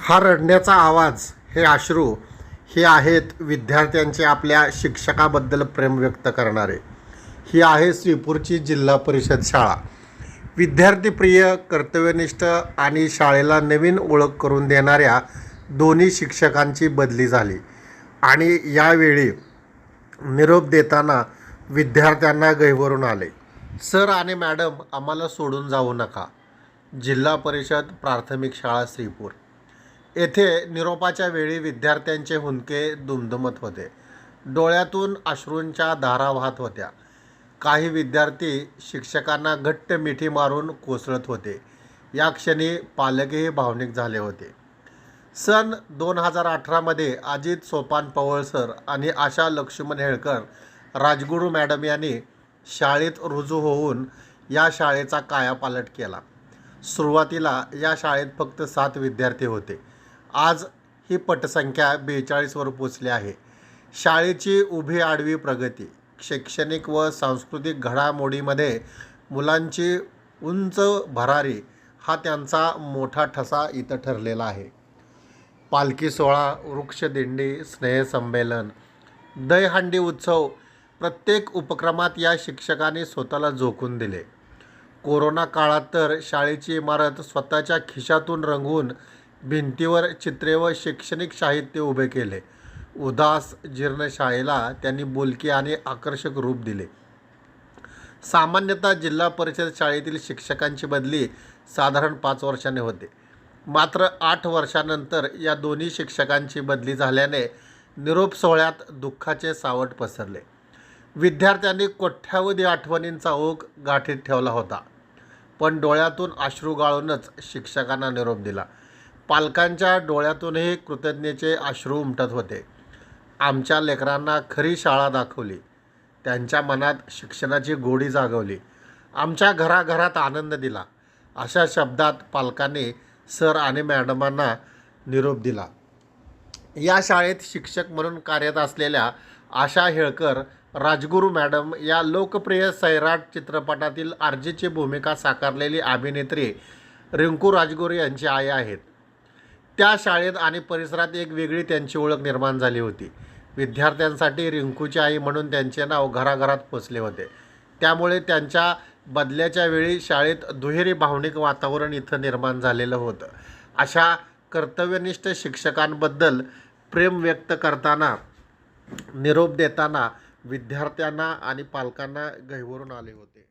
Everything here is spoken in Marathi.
हा रडण्याचा आवाज हे अश्रू हे आहेत विद्यार्थ्यांचे आपल्या शिक्षकाबद्दल प्रेम व्यक्त करणारे. ही आहे श्रीपूरची जिल्हा परिषद शाळा. विद्यार्थीप्रिय कर्तव्यनिष्ठ आणि शाळेला नवीन ओळख करून देणाऱ्या दोन्ही शिक्षकांची बदली झाली. आणि यावेळी निरोप देताना विद्यार्थ्यांना गैवरून आले. सर आणि मॅडम आम्हाला सोडून जाऊ नका. जिल्हा परिषद प्राथमिक शाळा श्रीपूर. येथे निरोपाच्या वेळी विद्यार्थ्यांचे हुंदके दुमदुमत होते. डोळ्यातून अश्रूंच्या धारा वाहत होत्या. काही विद्यार्थी शिक्षकांना घट्ट मिठी मारून कोसळत होते. या क्षणी पालकही भावनिक झाले होते. सन दोन हजार अठरामध्ये अजित सोपान पवळ सर आणि आशा लक्ष्मण हेळकर राजगुरू मॅडम यांनी शाळेत रुजू होऊन या शाळेचा कायापालट केला. सुरुवातीला या शाळेत फक्त सात विद्यार्थी होते. आज ही पटसंख्या बेचाळीसवर पोचली आहे. शाळेची उभी आडवी प्रगती शैक्षणिक व सांस्कृतिक घडामोडीमध्ये मुलांची उंच भरारी हा त्यांचा मोठा ठसा इथं ठरलेला आहे. पालखी सोहळा वृक्षदिंडी स्नेहसंमेलन दहीहंडी उत्सव प्रत्येक उपक्रमात या शिक्षकांनी स्वतःला झोकून दिले. कोरोना काळात तर शाळेची इमारत स्वतःच्या खिशातून रंगवून भिंतीवर चित्रे व शैक्षणिक साहित्य उभे केले. उदास जीर्ण शाळेला त्यांनी बोलके आणि आकर्षक रूप दिले. सामान्यतः जिल्हा परिषद शाळेतील शिक्षकांची बदली साधारण पाच वर्षांनी होते. मात्र आठ वर्षानंतर या दोन्ही शिक्षकांची बदली झाल्याने निरोप सोहळ्यात दुःखाचे सावट पसरले. विद्यार्थ्यांनी कोट्यावधी आठवणींचा ओघ गाठीत ठेवला होता. पण डोळ्यातून अश्रू गाळूनच शिक्षकांना निरोप दिला. पालकांच्या डोळ्यातूनही कृतज्ञतेचे अश्रू उमटत होते. आमच्या लेकरांना खरी शाळा दाखवली. त्यांच्या मनात शिक्षणाची गोडी जागवली. आमच्या घराघरात आनंद दिला. अशा शब्दात पालकांनी सर आणि मॅडमांना निरोप दिला. या शाळेत शिक्षक म्हणून कार्यरत असलेल्या आशा हेळकर राजगुरू मॅडम या लोकप्रिय सैराट चित्रपटातील आर्जीची भूमिका साकारलेली अभिनेत्री रिंकू राजगुरू यांची आई आहेत. त्या शाळेत आणि परिसरात एक वेगळी त्यांची ओळख निर्माण झाली होती. विद्यार्थ्यांसाठी रिंकूची आई म्हणून त्यांचे नाव घराघरात पोचले होते. त्यामुळे त्यांच्या बदल्याच्या वेळी शाळेत दुहेरी भावनिक वातावरण इथं निर्माण झालेलं होतं. अशा कर्तव्यनिष्ठ शिक्षकांबद्दल प्रेम व्यक्त करताना निरोप देताना विद्यार्थ्यांना आणि पालकांना गहिवरून आले होते.